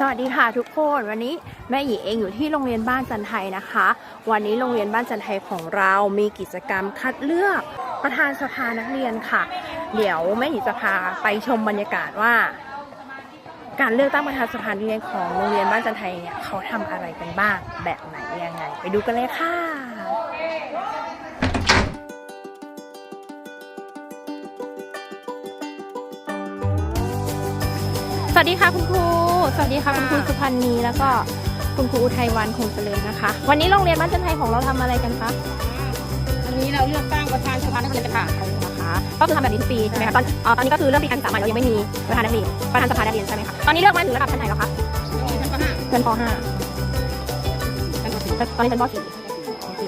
สวัสดีค่ะทุกคนวันนี้แม่หยีเองอยู่ที่โรงเรียนบ้านจันไทยนะคะ วันนี้โรงเรียนบ้านจันไทยของเรามีกิจกรรมคัดเลือกประธานสภานักเรียนค่ะ เดี๋ยวแม่หยีจะพาไปชมบรรยากาศว่า การเลือกตั้งประธานสภานักเรียนของโรงเรียนบ้านจันไทยเนี่ยเขาทำอะไรกันบ้าง แบบไหนยังไง ไปดูกันเลยค่ะสวัสดีค่ะคุณครู สวัสดีค่ะคุณครูสุพันธ์นีแล้วก็คุณครูอุทัยวันคงเจริญนะคะ วันนี้โรงเรียนบ้านจันไทยของเราทำอะไรกันคะวันนี้เราเลือกตั้งประธานสภานักเรียนกันค่ะนะคะก็คือทำแบบนี้ทุกปีใช่ไหมคะตอนอ๋อตอนนี้ก็คือเริ่มปีการศึกษาใหม่เรายังไม่มีประธานนักเรียนประธานสภานักเรียนใช่ไหมคะตอนนี้เลือกมาถึงระดับชั้นไหนแล้วคะชั้นป .5 ชั้นป .5 ชั้นปตอนนี้ชั้นป .4 โอเค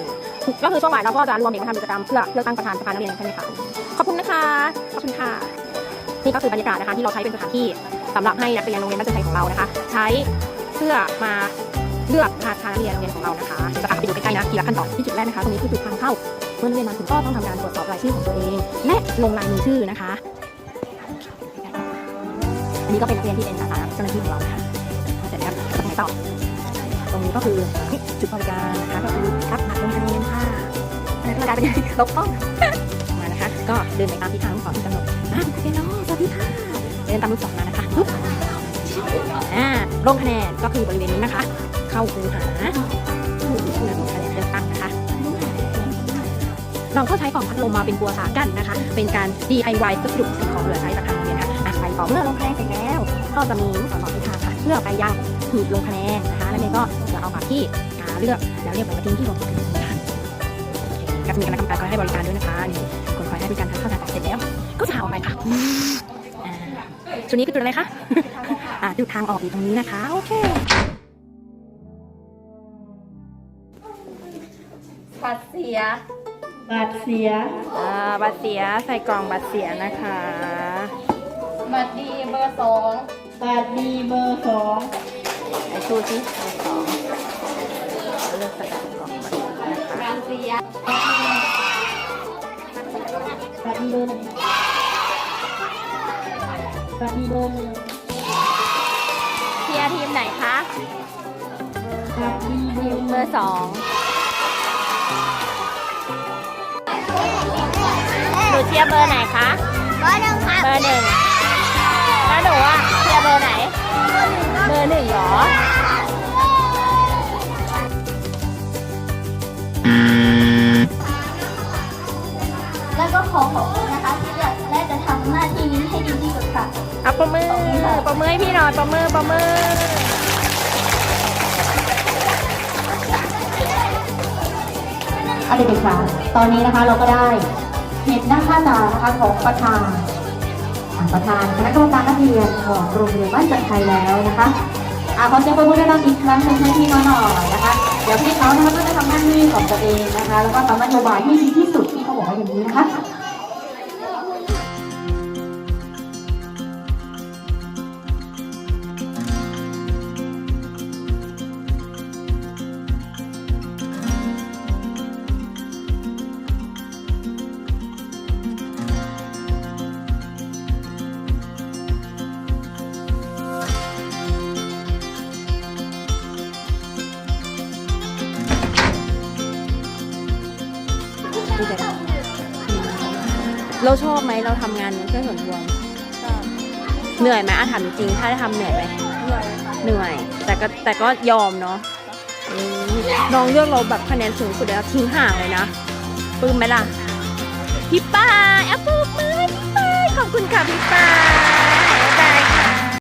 ก็คือช่วงบ่ายเราก็จะรวมเด็กมาทำกิจกรรมเพื่อเลือกตั้งประธานสภานักเรียนใช่ไหมคะขอบคุณนะคะขอบคุณค่ะนี่ก็คือบรรยากาศนะคะที่เราใช้เป็นสถานที่ สำหรับให้นักเรียนโรงเรียนบ้านจันทร์ของเรานะคะ ใช้เพื่อมาเลือกประธานเรียนโรงเรียนของเรานะคะจะพาไปดูใกล้ๆนะทีละขั้นตอนที่จุดแรกนะคะตรงนี้คือจุดทางเข้าเมื่อนักเรียนมาถึงก็ต้องทำการตรวจสอบรายชื่อของตัวเอง และลงลายมือชื่อนะคะอันนี้ก็เป็นนักเรียนที่เป็นอาสาเจ้าหน้าที่ของเรานะคะเสร็จแล้วก็ไปต่อตรงนี้ก็คือจุดบริการนะคะก็คือรับบัตรลงคะแนนค่ะอันนี้นก็กายเป็นลบกล้องมานะคะ ก็เดินไปตามทิศทางลูกศรกำหนดอะเฮลโลสวัสดีค่ะเดินตามลูกศรมานะคะ ปุ๊บอ่าลงคะแนนก็คือบริเวณนี้นะคะ เข้าคูหาลงคะแนนเลือกตั้งนะคะ เราก็ใช้กล่องพัดลมมาเป็นกัวสากันนะคะ เป็นการ DIY วัสดุสิ่งของเหลือใช้จากทางโรงเรียนค่ะอะไปต่อเมื่อลงคะแนนเสร็จแล้ว ก็จะมีลูกศรบอทิศทางค่ะเพื่อไปยังหีบลงคะแนนนะคะแล้วเนี่ยก็จะเอาบัตรที่หาเลือกแล้วเรียกไปมาทิ้งที่ลงคะแนนนะคก็จะมีคณะกรรมการคอยให้บริการด้วยนะคะนี่คนคอยให้บริการทางเข้าทางออกเสร็จแล้ว ก็จะเอาออกไปค่ะ จุดนี้คือจุดอะไรคะอ่าจุดทางออกอยู่ตรงนี้นะคะ โอเคบัตรเสีย บัตรเสียอ่าบัตรเสียใส่กล่องบัตรเสียนะคะ บัตรดีเบอร์สองบัตรดีเบอร์สองไอชูที่สองเลือกใส่กล่องบัตรเสียนะคะบัตรเสียบัตรดีเบอร์ หนึ่งบัตรดีเบอร์หนึ่งเชียร์ทีมไหนคะบัตรดีเบอร์หเบนึ่องร์สองหนูเชียร์เบอร์ไหนคะเบอร์หนึ่งค่ะเบอร์หนึ่งแล้วหนูอะเชียร์เบอร์ไหน เบอร์หนึ่งเหรอแล้วก็ขอขอบคุณนะคะที่เลือกและจะทำหน้าที่ เอาประมือประมือให้พี่หน่อยประมือประมือเอาเด็กๆค่ะตอนนี้นะคะเราก็ได้เห็นหน้าค่าตานะคะของประธานประธานคณะกรรมการนักเรียนของโรงเรียนบ้านจันทร์ไทยแล้วนะคะอ่าขอเสียงปรบมือดังอีกครั้งหนึ่งให้พี่น้องหน่อยนะคะ เดี๋ยวพี่เขานะคะก็จะทำหน้าที่ของตัวเองนะคะ แล้วก็ทำนโยบายที่ดีที่สุดที่เขาบอกไว้อย่างนี้นะคะ เราชอบไหมเราทำงานเพื่อส่วนรวมเหนื่อยไหมอาถามจริงๆถ้าได้ทำเหนื่อยไหมเหนื่อย แต่ก็แต่ก็ยอมเนาะอืมน้องเลือกเราแบบคะแนนสูงสุดแล้วทิ้งห่างเลยนะปลื้มไหมล่ะพี่ป้าแอปเปิลมือพี่ป้าขอบคุณค่ะพี่ป้า